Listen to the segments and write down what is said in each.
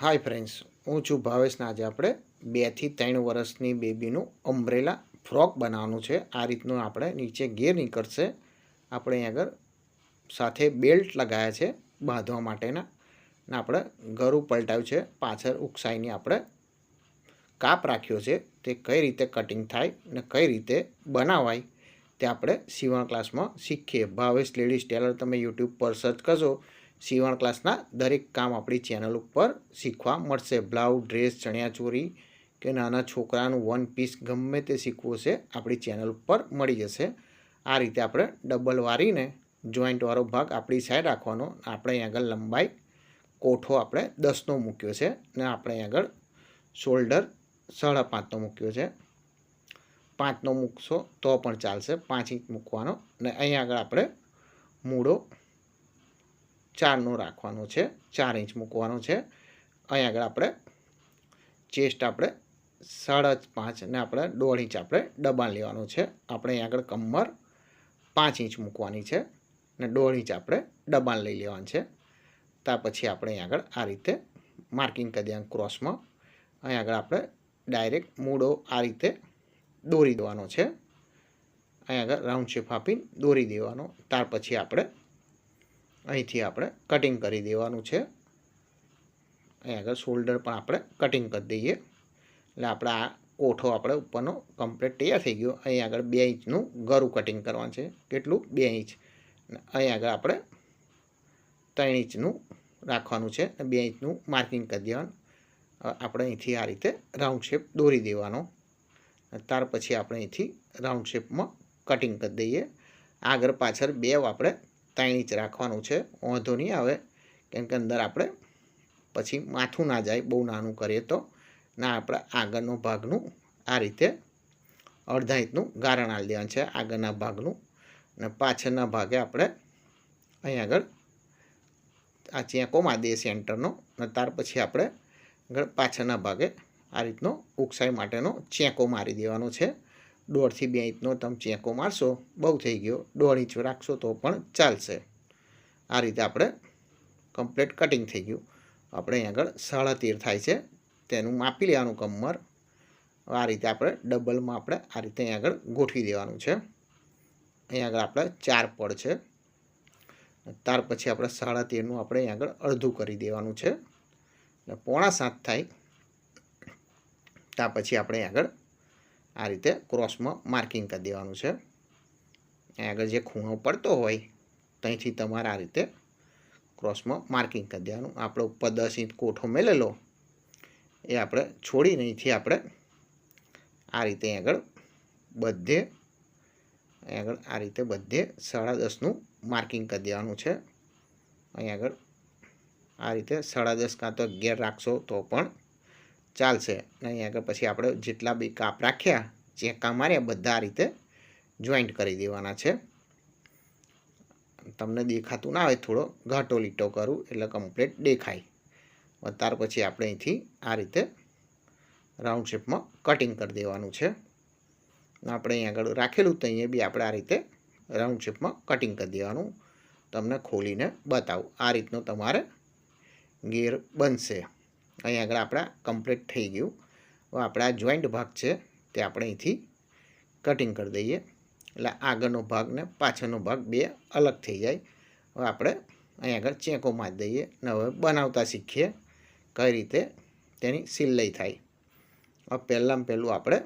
Hi friends હું છું ભાવેશના આજે આપણે બેથી ત્રણ વર્ષની બેબીનું અમ્બ્રેલા ફ્રોક બનાવવાનું છે. આ રીતનું આપણે નીચે ગેર નીકળશે. આપણે અહીં આગળ સાથે બેલ્ટ લગાવ્યા છે બાંધવા માટેના. ને આપણે ગરું પલટાવ્યું છે. પાછળ ઉકસાઈની આપણે કાપ રાખ્યો છે. તે કઈ રીતે કટિંગ થાય ને કઈ રીતે બનાવાય તે આપણે સીવણ ક્લાસમાં શીખીએ. ભાવેશ લેડીઝ ટેલર તમે યુટ્યુબ પર સર્ચ કરશો સીવણ ક્લાસના દરેક કામ આપણી ચેનલ ઉપર શીખવા મળશે. બ્લાઉઝ, ડ્રેસ ચણિયાચોરી કે નાના છોકરાનું વન પીસ ગમે તે શીખવું છે આપણી ચેનલ ઉપર મળી જશે. આ રીતે આપણે ડબલ વારીને જોઈન્ટવાળો ભાગ આપણી સાઈડ રાખવાનો આપણે અહીં આગળ લંબાઈ કોઠો આપણે દસનો મૂક્યો છે ને આપણે અહીં આગળ શોલ્ડર સાડા પાંચનો મૂક્યો છે. પાંચનો મૂકશો તો પણ ચાલશે. પાંચ ઇંચ મૂકવાનો ને અહીં આગળ આપણે મૂળો ચારનો રાખવાનો છે, ચાર ઇંચ મૂકવાનો છે. અહીં આગળ આપણે ચેસ્ટ આપણે સાડા પાંચ ને આપણે દોઢ ઇંચ આપણે દબાણ લેવાનું છે. આપણે અહીં આગળ કમર પાંચ ઇંચ મૂકવાની છે ને દોઢ ઇંચ આપણે દબાણ લઈ લેવાનું છે. ત્યાર પછી આપણે અહીં આગળ આ રીતે માર્કિંગ કરી દેવાનું ક્રોસમાં. અહીં આગળ આપણે ડાયરેક્ટ મૂળો આ રીતે દોરી દેવાનો છે. અહીં આગળ રાઉન્ડ શેપ આપીને દોરી દેવાનો. ત્યાર પછી આપણે અહીંથી આપણે કટિંગ કરી દેવાનું છે. અહીં આગળ શોલ્ડર પણ આપણે કટિંગ કરી દઈએ. એટલે આપણે આ કોઠો આપણે ઉપરનો કમ્પ્લીટ તૈયાર થઈ ગયો. અહીં આગળ બે ઇંચનું ગરું કટિંગ કરવાનું છે. કેટલું? બે ઇંચ. અહીં આગળ આપણે ત્રણ ઇંચનું રાખવાનું છે. બે ઇંચનું માર્કિંગ કરી દેવાનું. આપણે અહીંથી આ રીતે રાઉન્ડ શેપ દોરી દેવાનો. ત્યાર પછી આપણે અહીંથી રાઉન્ડ શેપમાં કટિંગ કરી દઈએ. આગળ પાછળ બે આપણે ત્રણ ઇંચ રાખવાનું છે, વાંધો નહીં આવે. કેમ કે અંદર આપણે પછી માથું ના જાય, બહુ નાનું કરીએ તો. ના, આપણે આગળનો ભાગનું આ રીતે અડધા ઇંચનું ગારણ આલી દેવાનું છે, આગળના ભાગનું. અને પાછળના ભાગે આપણે અહીં આગળ આ ચેકો મારી દઈએ સેન્ટરનો. અને ત્યાર પછી આપણે આગળ પાછળના ભાગે આ રીતનો ઉકસાઈ માટેનો ચેકો મારી દેવાનો છે. દોઢથી બે ઇંચનો તમે ચેકો મારશો, બહુ થઈ ગયો. દોઢ ઇંચ રાખશો તો પણ ચાલશે. આ રીતે આપણે કમ્પ્લીટ કટિંગ થઈ ગયું. આપણે અહીં આગળ સાડા તેર થાય છે. તેનું માપી લેવાનું કમર. આ રીતે આપણે ડબલમાં આપણે આ રીતે અહીં આગળ ગોઠવી દેવાનું છે. અહીં આગળ આપણે ચાર પડ છે. ત્યાર પછી આપણે સાડા તેરનું આપણે અહીં આગળ અડધું કરી દેવાનું છે. પોણા સાત થાય. ત્યાં પછી આપણે આગળ આ રીતે ક્રોસમાં માર્કિંગ કરી દેવાનું છે. આગળ જે ખૂણો પડતો હોય, ત્યાંથી તમારે આ રીતે ક્રોસમાં માર્કિંગ કરી દેવાનું. આપણે ઉપર દસ ઇંચ કોઠો મેલેલો, એ આપણે છોડીને અહીંથી આપણે આ રીતે આગળ બધે આગળ આ રીતે બધે સાડા દસનું માર્કિંગ કરી દેવાનું છે. અહીં આગળ આ રીતે સાડા દસ કાં તો અગિયાર રાખશો તો પણ ચાલશે. અહીં આગળ પછી આપણે જેટલા બી કાપ રાખ્યા ચેકા માર્યા, બધા આ રીતે જોઈન્ટ કરી દેવાના છે. તમને દેખાતું ના હોય, થોડો ઘાટો લીટો કરું એટલે કમ્પ્લીટ દેખાય. ત્યાર પછી આપણે અહીંથી આ રીતે રાઉન્ડ શેપમાં કટિંગ કરી દેવાનું છે. આપણે અહીં આગળ રાખેલું તો અહીંયા બી આપણે આ રીતે રાઉન્ડ શેપમાં કટિંગ કરી દેવાનું. તમને ખોલીને બતાવું. આ રીતનો તમારે ગેર બનશે. અહીં આગળ આપણા કમ્પ્લીટ થઈ ગયું. હવે આપણા જોઈન્ટ ભાગ છે તે આપણે અહીંથી કટિંગ કરી દઈએ. એટલે આગળનો ભાગ ને પાછળનો ભાગ બે અલગ થઈ જાય. હવે આપણે અહીં આગળ ચેકો મારી દઈએ ને હવે બનાવતા શીખીએ કઈ રીતે તેની સિલાઈ થાય. હવે પહેલાં પહેલું આપણે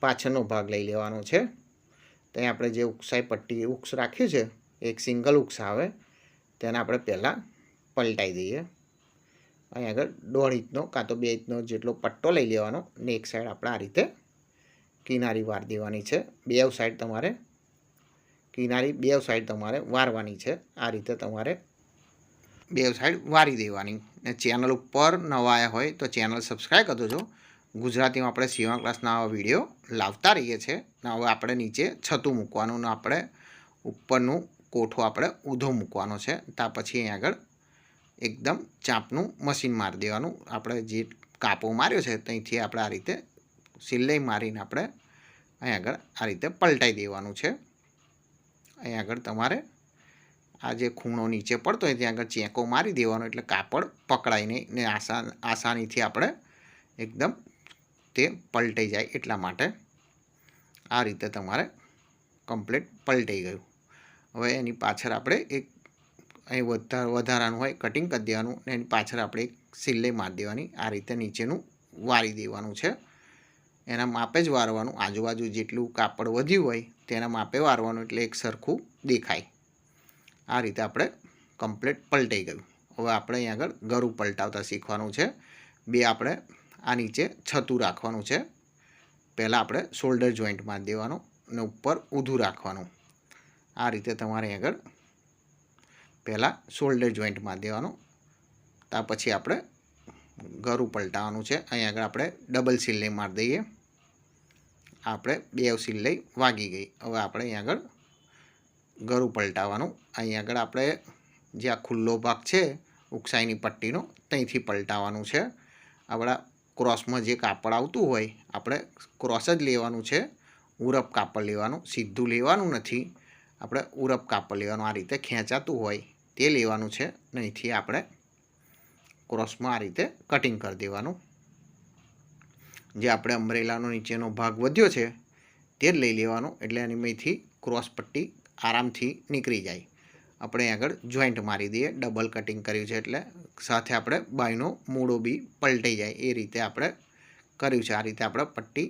પાછળનો ભાગ લઈ લેવાનો છે. ત્યાં આપણે જે ઉકસાઈ પટ્ટી, ઉક્સ રાખ્યું છે, એક સિંગલ ઉક્સ આવે, તેને આપણે પહેલાં પલટાઈ દઈએ. અહીં આગળ દોઢ ઇંચનો કાં તો બે ઇંચનો જેટલો પટ્ટો લઈ લેવાનો. ને એક સાઈડ આપણે આ રીતે કિનારી વાર દેવાની છે. બે સાઈડ તમારે કિનારી બે સાઈડ તમારે વારવાની છે. આ રીતે તમારે બે સાઈડ વારી દેવાની. ને ચેનલ ઉપર નવા આવ્યા હોય તો ચેનલ સબસ્ક્રાઈબ કરી દેજો. ગુજરાતીમાં આપણે સીવા ક્લાસના વીડિયો લાવતા રહીએ છીએ. ને હવે આપણે નીચે છતું મૂકવાનું ને આપણે ઉપરનું કોઠો આપણે ઊંધો મૂકવાનો છે. ત્યાં પછી અહીં આગળ એકદમ ચાંપનું મશીન મારી દેવાનું. આપણે જે કાપો માર્યો છે ત્યાંથી આપણે આ રીતે સિલાઈ મારીને આપણે અહીં આગળ આ રીતે પલટાઈ દેવાનું છે. અહીં આગળ તમારે આ જે ખૂણો નીચે પડતો હોય ત્યાં આગળ ચેકો મારી દેવાનો, એટલે કાપડ પકડાય નહીં ને આસાન આસાનીથી આપણે એકદમ તે પલટાઈ જાય એટલા માટે આ રીતે તમારે કમ્પ્લીટ પલટાઈ ગયું. હવે એની પાછળ આપણે એક અહીં વધાર, વધારાનું હોય કટિંગ કરી દેવાનું ને એની પાછળ આપણે સિલાઈ મારી દેવાની. આ રીતે નીચેનું વારી દેવાનું છે. એના માપે જ વારવાનું આજુબાજુ જેટલું કાપડ વધ્યું હોય તેના માપે વારવાનું એટલે એક સરખું દેખાય. આ રીતે આપણે કમ્પ્લીટ પલટાઈ ગયું. હવે આપણે અહીં આગળ ગરું પલટાવતા શીખવાનું છે. બે આપણે આ નીચે છતું રાખવાનું છે. પહેલાં આપણે શોલ્ડર જોઈન્ટ મારી દેવાનું અને ઉપર ઊધું રાખવાનું. આ રીતે તમારે અહીં આગળ પહેલાં શોલ્ડર જોઈન્ટમાં દેવાનું. ત્યાર પછી આપણે ગરું પલટાવવાનું છે. અહીં આગળ આપણે ડબલ સિલાઈ મારી દઈએ. આપણે બે સિલાઈ વાગી ગઈ. હવે આપણે અહીં આગળ ગરું પલટાવવાનું અહીં આગળ આપણે જે આ ખુલ્લો ભાગ છે, ઉકસાઈની પટ્ટીનો, ત્યાંથી પલટાવવાનું છે. આપણા ક્રોસમાં જે કાપડ આવતું હોય, આપણે ક્રોસ જ લેવાનું છે. ઉરપ કાપડ લેવાનું. સીધું લેવાનું નથી. આપણે ઉરપ કાપડ લેવાનું આ રીતે ખેંચાતું હોય. તે લેવાનું છે અહીંથી આપણે ક્રોસમાં આ રીતે કટિંગ કરી દેવાનું. જે આપણે અમરેલાનો નીચેનો ભાગ વધ્યો છે તે લઈ લેવાનો એટલે એની મેથી ક્રોસ પટ્ટી આરામથી નીકળી જાય. આપણે આગળ જોઈન્ટ મારી દઈએ ડબલ કટિંગ કર્યું છે એટલે સાથે આપણે બાયનો મૂળો બી પલટાઈ જાય. એ રીતે આપણે કર્યું છે. આ રીતે આપણે પટ્ટી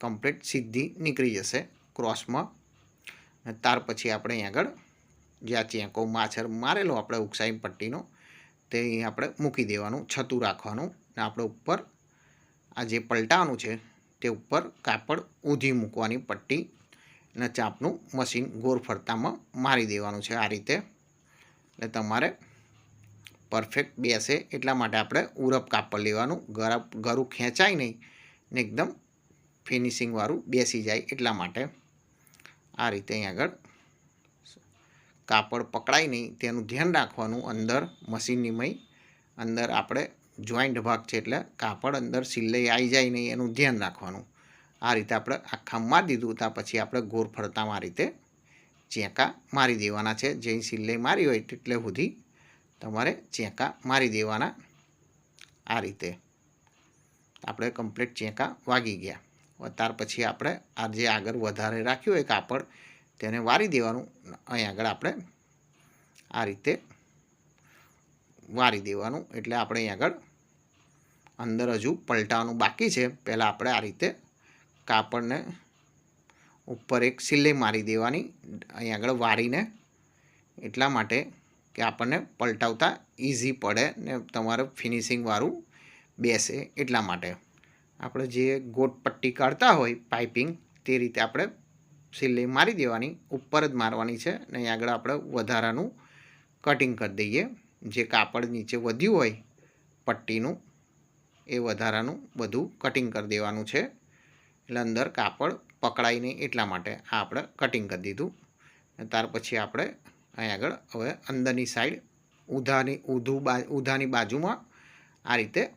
કમ્પ્લીટ સીધી નીકળી જશે ક્રોસમાં. અને ત્યાર પછી આપણે અહીં આગળ જે આ ચેકો માછર મારેલો આપણે ઉકસાઈ પટ્ટીનો. તે અહીં આપણે મૂકી દેવાનું, છતું રાખવાનું ને આપણે ઉપર આ જે પલટાવાનું છે તે ઉપર કાપડ ઊંધી મૂકવાની પટ્ટી અને ચાપનું મશીન ગોળ ફરતામાં મારી દેવાનું છે આ રીતે. એટલે તમારે પરફેક્ટ બેસે એટલા માટે આપણે ઉરપ કાપડ લેવાનું, ગરમ, ગરું ખેંચાય નહીં ને એકદમ ફિનિશિંગવાળું બેસી જાય એટલા માટે. આ રીતે અહીં આગળ કાપડ પકડાય નહીં, તેનું ધ્યાન રાખવાનું અંદર મશીનની અંદર આપણે જોઈન્ટ ભાગ છે એટલે કાપડ અંદર સિલાઈ આવી જાય નહીં, એનું ધ્યાન રાખવાનું. આ રીતે આપણે આખા મારી દીધું ત્યાં પછી આપણે ગોળ ફરતામાં આ રીતે ચેંકા મારી દેવાના છે. જે સિલાઈ મારી હોય એટલે સુધી તમારે ચેંકા મારી દેવાના આ રીતે. આપણે કમ્પ્લીટ ચેંકા વાગી ગયા. ત્યાર પછી આપણે આ જે આગળ વધારે રાખ્યું હોય કાપડ તેને વારી દેવાનું. અહીં આગળ આપણે આ રીતે વારી દેવાનું. એટલે આપણે અહીં આગળ અંદર હજુ પલટાવાનું બાકી છે. પહેલાં આપણે આ રીતે કાપડને ઉપર એક સિલાઈ મારી દેવાની. અહીં આગળ વારીને એટલા માટે કે આપણને પલટાવતા ઇઝી પડે ને તમારે ફિનિશિંગવાળું બેસે એટલા માટે. આપણે જે ગોટ પટ્ટી કાઢતા હોય પાઇપિંગ તે રીતે આપણે સિલાઈ મારી દેવાની, ઉપર જ મારવાની છે. ને અહીં આગળ આપણે વધારાનું કટિંગ કરી દઈએ. જે કાપડ નીચે વધ્યું હોય, પટ્ટીનું, એ વધારાનું બધું કટિંગ કરી દેવાનું છે. એટલે અંદર કાપડ પકડાય નહીં એટલા માટે આ આપણે કટિંગ કરી દીધું. ત્યાર પછી આપણે અહીં આગળ હવે અંદરની સાઈડ ઉધાની ઊધું બા ઉધાની બાજુમાં આ રીતે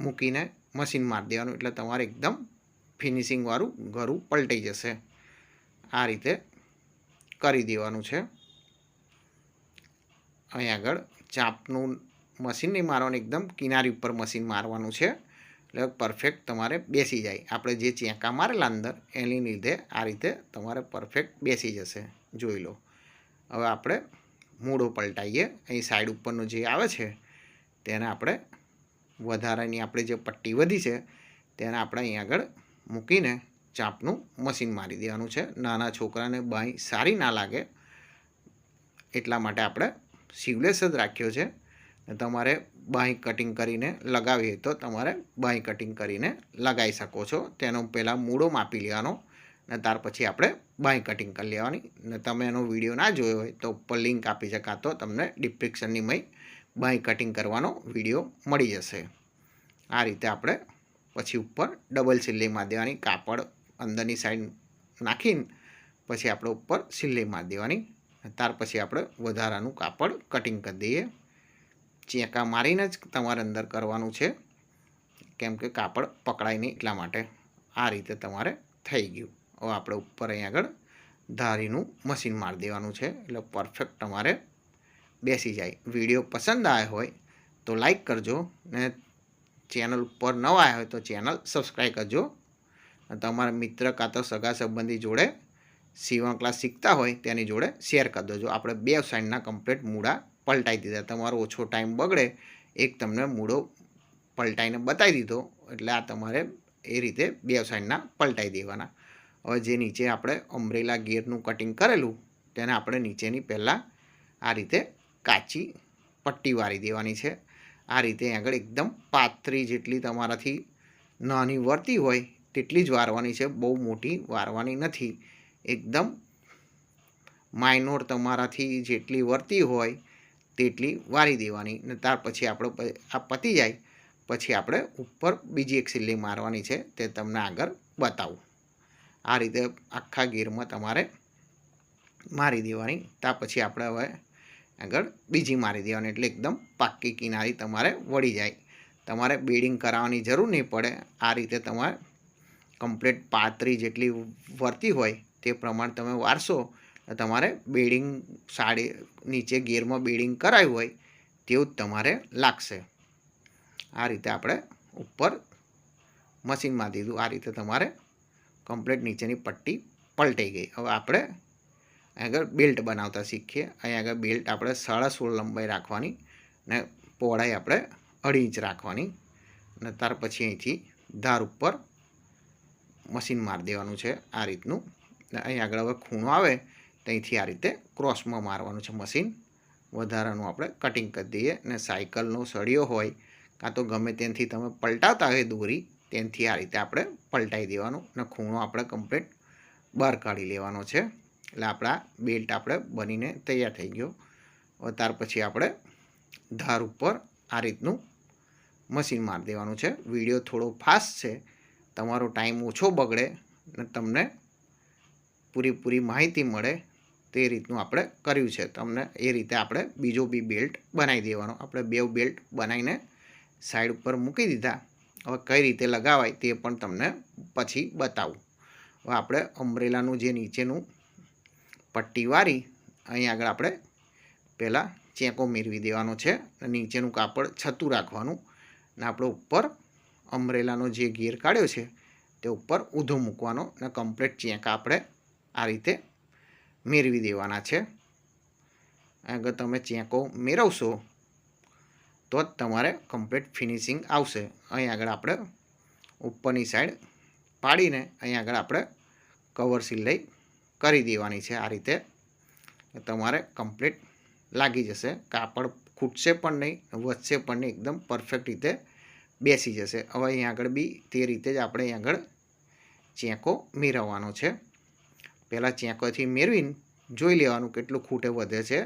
મૂકીને મશીન મારી દેવાનું. એટલે તમારે એકદમ ફિનિશિંગવાળું ઘરું પલટાઈ જશે. આ રીતે કરી દેવાનું છે. અહીં આગળ ચાપનું મશીન નહીં મારવાનું, એકદમ કિનારી ઉપર મશીન મારવાનું છે. એટલે પરફેક્ટ તમારે બેસી જાય. આપણે જે ચેંકા મારેલા અંદર, એની લીધે આ રીતે તમારે પરફેક્ટ બેસી જશે. જોઈ લો. હવે આપણે મૂળો પલટાઈએ. અહીં સાઈડ ઉપરનું જે આવે છે, તેને આપણે વધારાની આપણે જે પટ્ટી વધી છે, તેને આપણે અહીં આગળ મૂકીને ચાપનું મશીન મારી દેવાનું છે. નાના છોકરાને બાંય સારી ના લાગે એટલા માટે આપણે સીવલેસ જ રાખ્યો છે. તમારે બાંય કટિંગ કરીને લગાવીએ તો તમારે બાંય કટિંગ કરીને લગાવી શકો છો. તેનો પહેલાં મૂળો માપી લેવાનો ને ત્યાર પછી આપણે બાંય કટિંગ કરી લેવાની. ને તમે એનો વીડિયો ના જોયો હોય તો ઉપર લિંક આપી શકા તો તમને ડિસ્ક્રિપ્શનની મય બાંય કટિંગ કરવાનો વીડિયો મળી જશે. આ રીતે આપણે પછી ઉપર ડબલ સિલાઈ મારી દેવાની કાપડ અંદરની સાઈડ નાખીને પછી આપણે ઉપર સિલાઈ મારી દેવાની. ત્યાર પછી આપણે વધારાનું કાપડ કટિંગ કરી દઈએ. ચેકા મારીને જ તમારે અંદર કરવાનું છે. કેમ કે કાપડ પકડાય નહીં એટલા માટે. આ રીતે તમારે થઈ ગયું. હવે આપણે ઉપર અહીં આગળ ધારીનું મશીન મારી દેવાનું છે. એટલે પરફેક્ટ તમારે બેસી જાય. વીડિયો પસંદ આવ્યો હોય તો લાઈક કરજો ને ચેનલ ઉપર નવા આવ્યા હોય તો ચેનલ સબસ્ક્રાઈબ કરજો. તમારા મિત્ર કાં તો સગા સંબંધી જોડે સીવણ ક્લાસ શીખતા હોય તેની જોડે શેર કરી દેજો. આપણે બે સાઈડના કમ્પ્લીટ મૂળા પલટાઈ દીધા. તમારો ઓછો ટાઈમ બગડે, એક તમને મૂળો પલટાઈને બતાવી દીધો. એટલે આ તમારે એ રીતે બે સાઈડના પલટાઈ દેવાના. હવે જે નીચે આપણે અમરેલા ગેરનું કટિંગ કરેલું, તેને આપણે નીચેની પહેલાં આ રીતે કાચી પટ્ટી વારી દેવાની છે. આ રીતે આગળ એકદમ પાથરી જેટલી તમારાથી નાની વર્તી હોય તેટલી જ વારવાની છે, બહુ મોટી વારવાની નથી. એકદમ માઇનોર તમારાથી જેટલી વર્તી હોય તેટલી વારી દેવાની. ને ત્યાર પછી આપણે આ પતી જાય, પછી આપણે ઉપર બીજી એક સિલ્લી મારવાની છે, તે તમને આગળ બતાવું. આ રીતે આખા ગીરમાં તમારે મારી દેવાની. ત્યાં પછી આપણે હવે આગળ બીજી મારી દેવાની. એટલે એકદમ પાક્કી કિનારી તમારે વળી જાય. તમારે બેડિંગ કરાવવાની જરૂર નહીં પડે. આ રીતે તમારે કમ્પ્લીટ પાતળી જેટલી વર્તી હોય તે પ્રમાણે તમે વારશો તમારે બેડિંગ સાડી નીચે ગેરમાં બેડિંગ કરાવ્યું હોય તેવું જ તમારે લાગશે. આ રીતે આપણે ઉપર મશીનમાં દીધું. આ રીતે તમારે કમ્પ્લીટ નીચેની પટ્ટી પલટાઈ ગઈ. હવે આપણે આગળ બેલ્ટ બનાવતા શીખીએ. અહીં આગળ બેલ્ટ આપણે સાડા સોળ લંબાઈ રાખવાની ને પહોળાઈ આપણે અઢી ઇંચ રાખવાની. અને ત્યાર પછી અહીંથી ધાર ઉપર મશીન મારી દેવાનું છે આ રીતનું. અહીં આગળ હવે ખૂણો આવે ત્યાંથી આ રીતે ક્રોસમાં મારવાનું છે મશીન. વધારાનું આપણે કટિંગ કરી દઈએ. ને સાયકલનો સળિયો હોય, કાં તો ગમે ત્યાંથી તમે પલટાતા હોય દોરી, ત્યાંથી આ રીતે આપણે પલટાઈ દેવાનું. ને ખૂણો આપણે કમ્પ્લીટ બહાર કાઢી લેવાનો છે. એટલે આપણા બેલ્ટ આપણે બનીને તૈયાર થઈ ગયો. ત્યાર પછી આપણે ધાર ઉપર આ રીતનું મશીન મારી દેવાનું છે. વીડિયો થોડો ફાસ્ટ છે તમારો ટાઈમ ઓછો બગડે ને તમને પૂરેપૂરી માહિતી મળે તે રીતનું આપણે કર્યું છે. તમને એ રીતે આપણે બીજો બી બેલ્ટ બનાવી દેવાનો. આપણે બે બેલ્ટ બનાવીને સાઈડ ઉપર મૂકી દીધા. હવે કઈ રીતે લગાવાય તે પણ તમને પછી બતાવું. હવે આપણે અમરેલાનું જે નીચેનું પટ્ટી વારી અહીં આગળ આપણે પહેલાં ચેકો મેળવી દેવાનો છે. નીચેનું કાપડ છતું રાખવાનું ને આપણે ઉપર અમરેલાનો જે ગેર કાઢ્યો છે, તે ઉપર ઊંધો મૂકવાનો અને કમ્પ્લીટ ચેક આપણે આ રીતે મેળવી દેવાના છે. આગળ તમે ચેકો મેળવશો, તો જ તમારે કમ્પ્લીટ ફિનિશિંગ આવશે. અહીં આગળ આપણે ઉપરની સાઈડ પાડીને અહીં આગળ આપણે કવર સિલાઈ કરી દેવાની છે આ રીતે. તમારે કમ્પ્લીટ લાગી જશે. કાપડ ખૂટશે પણ નહીં, વધશે પણ નહીં, એકદમ પરફેક્ટ રીતે બેસી જશે. હવે અહીં આગળ બી તે રીતે જ આપણે અહીં આગળ ચેંકો મેળવવાનો છે. પહેલાં ચેંકોથી મેળવીને જોઈ લેવાનું કેટલું ખૂટે વધે છે.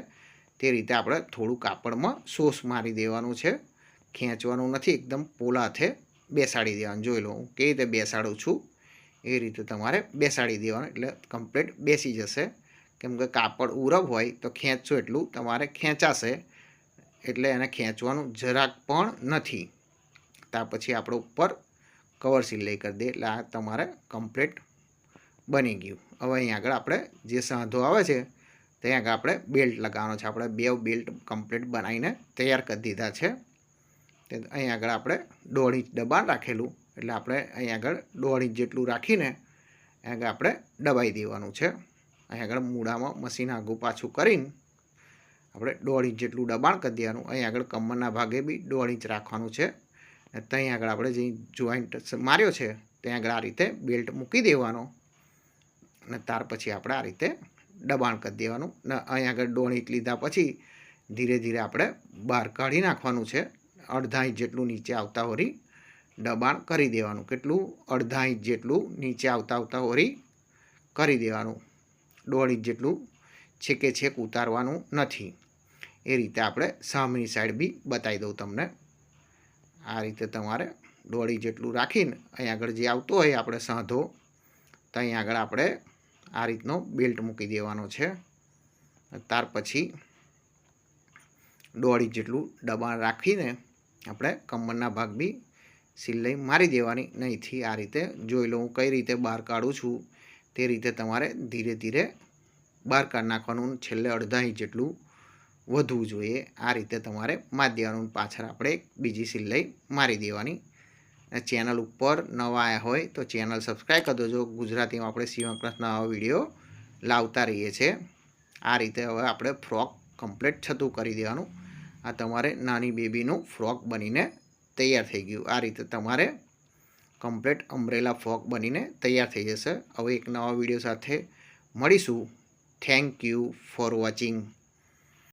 તે રીતે આપણે થોડું કાપડમાં સોસ મારી દેવાનું છે. ખેંચવાનું નથી, એકદમ પોલાથે બેસાડી દેવાનું. જોઈ લો, હું કેવી રીતે બેસાડું છું? એ રીતે તમારે બેસાડી દેવાનું, એટલે કમ્પ્લીટ બેસી જશે. કેમ કે કાપડ ઉરબ હોય તો ખેંચશો એટલું તમારે ખેંચાશે. એટલે એને ખેંચવાનું જરાક પણ નથી. ત્યાર પછી આપણે ઉપર કવર સિલાઈ કરી દઈએ. એટલે આ તમારે કમ્પ્લીટ બની ગયું. હવે અહીં આગળ આપણે જે સાંધો આવે છે, ત્યાં આગળ આપણે બેલ્ટ લગાવવાનો છે. આપણે બે બેલ્ટ કમ્પ્લીટ બનાવીને તૈયાર કરી દીધા છે. તે અહીં આગળ આપણે દોઢ ઇંચ દબાણ રાખેલું. એટલે આપણે અહીં આગળ દોઢ ઇંચ જેટલું રાખીને અહીં આગળ આપણે દબાઈ દેવાનું છે. અહીં આગળ મૂળામાં મશીન આગું પાછું કરીને આપણે દોઢ ઇંચ જેટલું દબાણ કરી દેવાનું. અહીં આગળ કમરના ભાગે બી દોઢ ઇંચ રાખવાનું છે. ત્યાં આગળ આપણે જે જોઈન્ટ માર્યો છે, ત્યાં આગળ આ રીતે બેલ્ટ મૂકી દેવાનો. અને ત્યાર પછી આપણે આ રીતે દબાણ કરી દેવાનું. ને અહીં આગળ ઇંચ લીધા પછી ધીરે ધીરે આપણે બહાર કાઢી નાખવાનું છે. અડધા ઇંચ જેટલું નીચે આવતા હોરી દબાણ કરી દેવાનું. કેટલું? અડધા ઇંચ જેટલું નીચે આવતા આવતા હોરી કરી દેવાનું. દોઢ ઇંચ જેટલું છેકે છેક ઉતારવાનું નથી. એ રીતે આપણે સામેની સાઈડ બી બતાવી દઉં તમને. આ રીતે તમારે ડોળી જેટલું રાખીને અહીં આગળ જે આવતો હોય આપણે સાંધો, તો અહીં આગળ આપણે આ રીતનો બેલ્ટ મૂકી દેવાનો છે. ત્યાર પછી દોડી જેટલું દબાણ રાખીને આપણે કમરના ભાગ બી સિલાઈ મારી દેવાની. નહીંથી આ રીતે જોઈ લો હું કઈ રીતે બહાર કાઢું છું. તે રીતે તમારે ધીરે ધીરે બહાર કાઢી નાખવાનું. છેલ્લે અડધા ઇંચ જેટલું વધવું જોઈએ. આ રીતે તમારે મારી પાછળ આપણે એક બીજી સિલાઈ મારી દેવાની. ચેનલ ઉપર નવા આવ્યા હોય તો ચેનલ સબસ્ક્રાઈબ કરી દેજો. ગુજરાતીમાં આપણે સીવણ નવા વીડિયો લાવતા રહીએ છીએ. આ રીતે હવે આપણે ફ્રોક કમ્પ્લીટ છતું કરી દેવાનું. આ તમારે નાની બેબીનું ફ્રોક બનીને તૈયાર થઈ ગયું. આ રીતે તમારે કમ્પ્લીટ અમ્બ્રેલા ફ્રોક બનીને તૈયાર થઈ જશે. હવે એક નવા વીડિયો સાથે મળીશું. Thank you for watching.